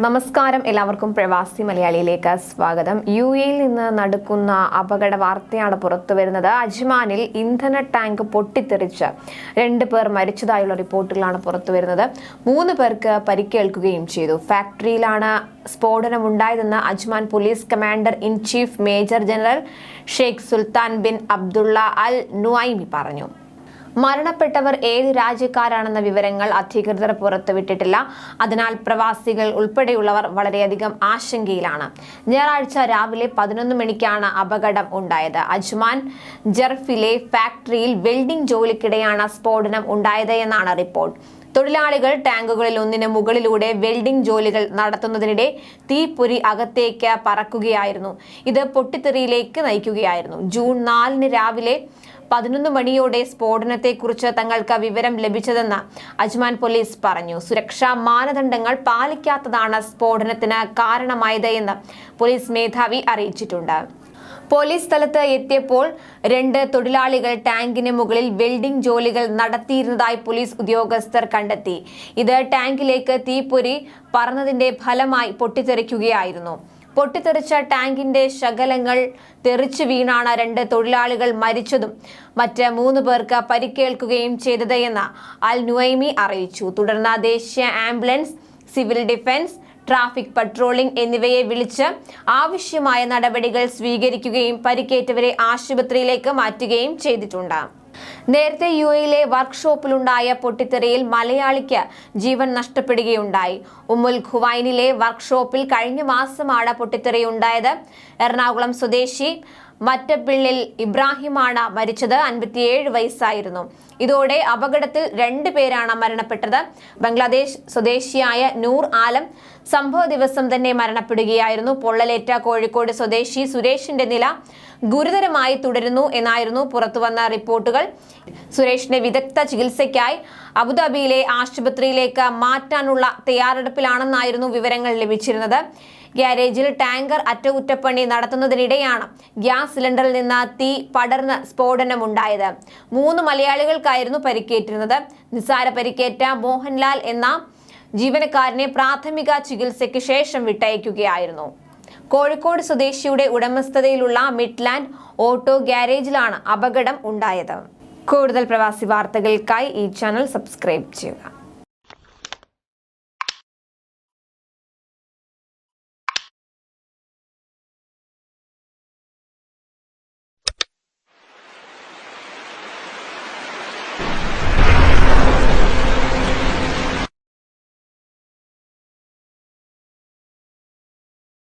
നമസ്കാരം. എല്ലാവർക്കും പ്രവാസി മലയാളിയിലേക്ക് സ്വാഗതം. യു എയിൽ നിന്ന് നടക്കുന്ന അപകട വാർത്തയാണ് പുറത്തു വരുന്നത്. അജ്മാനിൽ ഇന്ധന ടാങ്ക് പൊട്ടിത്തെറിച്ച് രണ്ട് പേർ മരിച്ചതായുള്ള റിപ്പോർട്ടുകളാണ് പുറത്തു വരുന്നത്. മൂന്ന് പേർക്ക് പരിക്കേൽക്കുകയും ചെയ്തു. ഫാക്ടറിയിലാണ് സ്ഫോടനം സ്ഫോടനമുണ്ടായതെന്ന് Ajman police commander in chief major general Sheikh Sultan bin Abdullah Al Nuaimi പറഞ്ഞു. മരണപ്പെട്ടവർ ഏത് രാജ്യക്കാരാണെന്ന വിവരങ്ങൾ അധികൃതർ പുറത്തുവിട്ടിട്ടില്ല. അതിനാൽ പ്രവാസികൾ ഉൾപ്പെടെയുള്ളവർ വളരെയധികം ആശങ്കയിലാണ്. ഞായറാഴ്ച രാവിലെ പതിനൊന്ന് മണിക്കാണ് അപകടം ഉണ്ടായത്. അജ്മാൻ ജർഫിലെ ഫാക്ടറിയിൽ വെൽഡിംഗ് ജോലിക്കിടെയാണ് സ്ഫോടനം ഉണ്ടായത് എന്നാണ് റിപ്പോർട്ട്. തൊഴിലാളികൾ ടാങ്കുകളിൽ ഒന്നിന് മുകളിലൂടെ വെൽഡിംഗ് ജോലികൾ നടത്തുന്നതിനിടെ തീപ്പൊരി അകത്തേക്ക് പറക്കുകയായിരുന്നു. ഇത് പൊട്ടിത്തെറിയിലേക്ക് നയിക്കുകയായിരുന്നു. ജൂൺ നാലിന് രാവിലെ പതിനൊന്ന് മണിയോടെ സ്ഫോടനത്തെക്കുറിച്ച് തങ്ങൾക്ക് വിവരം ലഭിച്ചതെന്ന് അജ്മാൻ പോലീസ് പറഞ്ഞു. സുരക്ഷാ മാനദണ്ഡങ്ങൾ പാലിക്കാത്തതാണ് സ്ഫോടനത്തിന് കാരണമായത് എന്ന് പോലീസ് മേധാവി അറിയിച്ചിട്ടുണ്ട്. പോലീസ് സ്ഥലത്ത് എത്തിയപ്പോൾ രണ്ട് തൊഴിലാളികൾ ടാങ്കിന് മുകളിൽ വെൽഡിംഗ് ജോലികൾ നടത്തിയിരുന്നതായി പോലീസ് ഉദ്യോഗസ്ഥർ കണ്ടെത്തി. ഇത് ടാങ്കിലേക്ക് തീപ്പൊരി പറന്നതിന്റെ ഫലമായി പൊട്ടിത്തെറിക്കുകയായിരുന്നു. പൊട്ടിത്തെറിച്ച ടാങ്കിന്റെ ശകലങ്ങൾ തെറിച്ചു വീണാണ് രണ്ട് തൊഴിലാളികൾ മരിച്ചതും മറ്റ് മൂന്ന് പേർക്ക് പരിക്കേൽക്കുകയും ചെയ്തത് എന്ന് അൽ നുഐമി അറിയിച്ചു. തുടർന്ന് ദേശീയ ambulance civil defence traffic patrolling എന്നിവയെ വിളിച്ച് ആവശ്യമായ നടപടികൾ സ്വീകരിക്കുകയും പരിക്കേറ്റവരെ ആശുപത്രിയിലേക്ക് മാറ്റുകയും ചെയ്തിട്ടുണ്ട്. നേരത്തെ യു എയിലെ വർക്ക്ഷോപ്പിലുണ്ടായ പൊട്ടിത്തെറിയിൽ മലയാളിക്ക് ജീവൻ നഷ്ടപ്പെടുകയുണ്ടായി. ഉമ്മുൽ ഖുവൈനിലെ വർക്ക്ഷോപ്പിൽ കഴിഞ്ഞ മാസമാണ് പൊട്ടിത്തെറിയുണ്ടായത്. എറണാകുളം സ്വദേശി മറ്റപ്പിള്ളിൽ ഇബ്രാഹിമാണ് മരിച്ചത്. അൻപത്തിയേഴ് വയസ്സായിരുന്നു. ഇതോടെ അപകടത്തിൽ രണ്ട് പേരാണ് മരണപ്പെട്ടത്. ബംഗ്ലാദേശ് സ്വദേശിയായ നൂർ ആലം സംഭവ ദിവസം തന്നെ മരണപ്പെടുകയായിരുന്നു. പൊള്ളലേറ്റ കോഴിക്കോട് സ്വദേശി സുരേഷിന്റെ നില ഗുരുതരമായി തുടരുന്നു എന്നായിരുന്നു പുറത്തുവന്ന റിപ്പോർട്ടുകൾ. സുരേഷിനെ വിദഗ്ധ ചികിത്സയ്ക്കായി അബുദാബിയിലെ ആശുപത്രിയിലേക്ക് മാറ്റാനുള്ള തയ്യാറെടുപ്പിലാണെന്നായിരുന്നു വിവരങ്ങൾ ലഭിച്ചിരുന്നത്. ഗ്യാരേജിൽ ടാങ്കർ അറ്റകുറ്റപ്പണി നടത്തുന്നതിനിടെയാണ് ഗ്യാസ് സിലിണ്ടറിൽ നിന്ന് തീ പടർന്ന് സ്ഫോടനമുണ്ടായത്. മൂന്ന് മലയാളികൾക്കായിരുന്നു പരിക്കേറ്റിരുന്നത്. നിസ്സാര പരിക്കേറ്റ മോഹൻലാൽ എന്ന ജീവനക്കാരനെ പ്രാഥമിക ചികിത്സയ്ക്ക് ശേഷം വിട്ടയക്കുകയായിരുന്നു. കോഴിക്കോട് സ്വദേശിയുടെ ഉടമസ്ഥതയിലുള്ള മിഡ്ലാൻഡ് ഓട്ടോ ഗ്യാരേജിലാണ് അപകടം ഉണ്ടായത്. കൂടുതൽ പ്രവാസി വാർത്തകൾക്കായി ഈ ചാനൽ സബ്സ്ക്രൈബ് ചെയ്യുക.